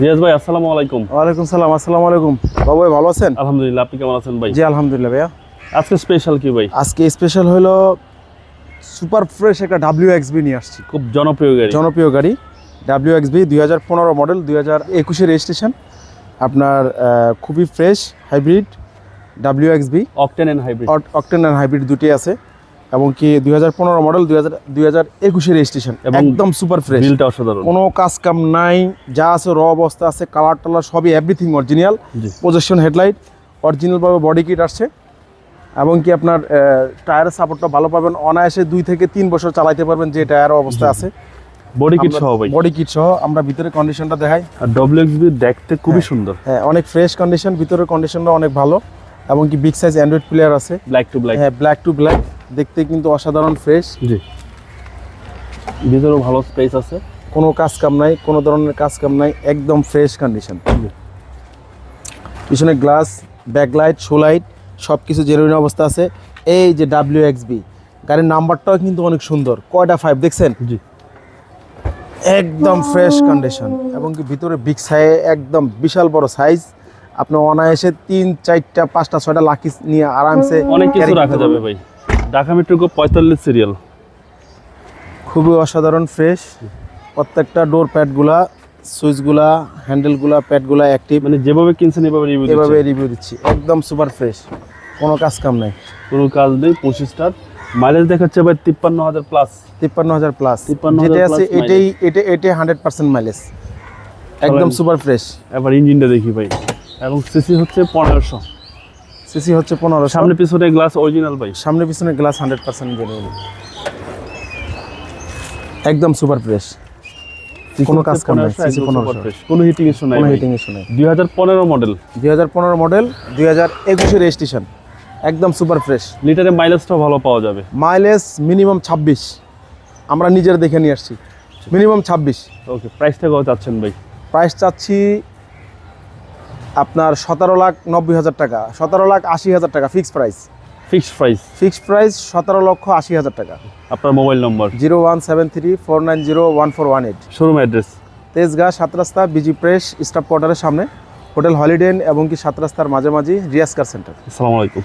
রিয়াজ ভাই আসসালামু আলাইকুম। ওয়ালাইকুম সালাম আসসালামু আলাইকুম। বাবু ভাই ভালো আছেন? আলহামদুলিল্লাহ আপনি কেমন আছেন ভাই? জি আলহামদুলিল্লাহ ভাইয়া। আজকে স্পেশাল কি ভাই? আজকে স্পেশাল হলো সুপার ফ্রেশ একটা ডাব্লিউ এক্সবি নিয়ে আসছি। খুব জনপ্রিয় গাড়ি। জনপ্রিয় গাড়ি ডাব্লিউ এক্সবি দুই হাজার পনেরো মডেল দুই হাজার একুশে রেজিস্ট্রেশন আপনার খুবই fresh hybrid W X B octane and hybrid octane and hybrid দুটি আছে। এবং কি দুই হাজার পনেরো মডেল দুই হাজার দুই হাজার একুশে রেজিস্ট্রেশন একদম সুপার ফ্রেশ বিলটা অসাধারণ। কোনো কাজ কাম নাই যা আছে র অবস্থা আছে কালার টালার সবই এভরিথিং অরিজিনাল জি। প্রজেকশন হেডলাইট অরিজিনালভাবে বডি কিট আসছে। এবং কি আপনার টায়ারের সাপোর্টটা ভালো পাবেন অনায়াসে দুই থেকে তিন বছর চালাইতে পারবেন যে টায়ার অবস্থা আছে। বডি কিট সহ ভাই। বডি কিট সহ আমরা ভিতরে কন্ডিশনটা দেখাই। আর ডব্লিউএক্সবি দেখতে খুবই সুন্দর। হ্যাঁ অনেক ফ্রেশ কন্ডিশন ভিতরের কন্ডিশনটা অনেক ভালো। এবং কি বিগ সাইজ অ্যান্ড্রয়েড প্লেয়ার আছে। ব্ল্যাক টু ব্ল্যাক হ্যাঁ ব্ল্যাক টু ব্ল্যাক দেখতে কিন্তু অসাধারণ ফ্রেশ জি। ভিতরেও ভালো স্পেস আছে। কোনো কাজ কাম নাই কোনো ধরনের কাজ কাম নাই একদম ফ্রেশ কন্ডিশন পিছনে গ্লাস ব্যাকলাইট শোলাইট সব কিছু জেনুইন অবস্থা আছে। এই যে ডাব্লিউ এক্সবি গাড়ির নাম্বারটাও কিন্তু অনেক সুন্দর কয়টা ফাইভ দেখছেন? জি। একদম ফ্রেশ কন্ডিশন এবং কি ভিতরে বিগ সাইজ একদম বিশাল বড় সাইজ আপনি অনায়াসে তিন চারটা পাঁচটা ছয়টা লাকি নিয়ে আরামসে অনেক কিছু রাখা যাবে ভাই। ঢাকা মেট্রো পঁয়তাল্লিশ সিরিয়াল খুবই অসাধারণ ফ্রেশ প্রত্যেকটা ডোর প্যাডগুলা সুইচগুলা হ্যান্ডেলগুলা প্যাডগুলা অ্যাক্টিভ মানে যেভাবে কিনছেন এভাবে রিভিউ এভাবে রিভিউ দিচ্ছি। একদম সুপার ফ্রেশ কোনো কাজ কাম নাই। কোনো কাজ নেই পঁচিশ স্টার মাইলেজ দেখাচ্ছে ভাই তিপ্পান্ন হাজার প্লাস তিপ্পান্ন হাজার প্লাস 53,000 যেটা আছে এটাই এটা এটাই হান্ড্রেড পার্সেন্ট মাইলেজ একদম সুপার ফ্রেশ এবার ইঞ্জিনটা দেখি ভাই। এবং সিসি হচ্ছে পনেরোশো। সিসি হচ্ছে পনেরো সামনে পিছনে গ্লাস অরিজিনাল ভাই। সামনে পিছনে গ্লাস হান্ড্রেড পার্সেন্ট জেনুইন একদম সুপার ফ্রেশ কোনো কাজ কাম নাই সিসি পনেরোশো। কোনো হিটিং ইস্যু নাই কোনো হিটিং ইস্যু নাই। দুই হাজার পনেরো মডেল দুই হাজার পনেরো মডেল দুই হাজার একুশে রেজিস্ট্রেশন একদম সুপার ফ্রেশ লিটারে ভালো পাওয়া যাবে। মাইলেজ মিনিমাম ছাব্বিশ। আমরা নিজের দেখে নিয়ে আসছি। মিনিমাম ছাব্বিশ। ওকে প্রাইসটা কত চাচ্ছেন ভাই। প্রাইস চাচ্ছি আপনার সতেরো লাখ নব্বই হাজার টাকা সতেরো লাখ আশি হাজার টাকা fixed price fixed price fixed price সতেরো লক্ষ আশি হাজার টাকা। আপনার mobile number zero one seven three four nine zero one four one eight. Showroom address Tejgaon Satrasta busy press staff কোয়ার্টারের সামনে। হোটেল হলিডেন এবং কি সাত রাস্তার মাঝামাঝি রিয়াসকার সেন্টার। আসসালামু আলাইকুম।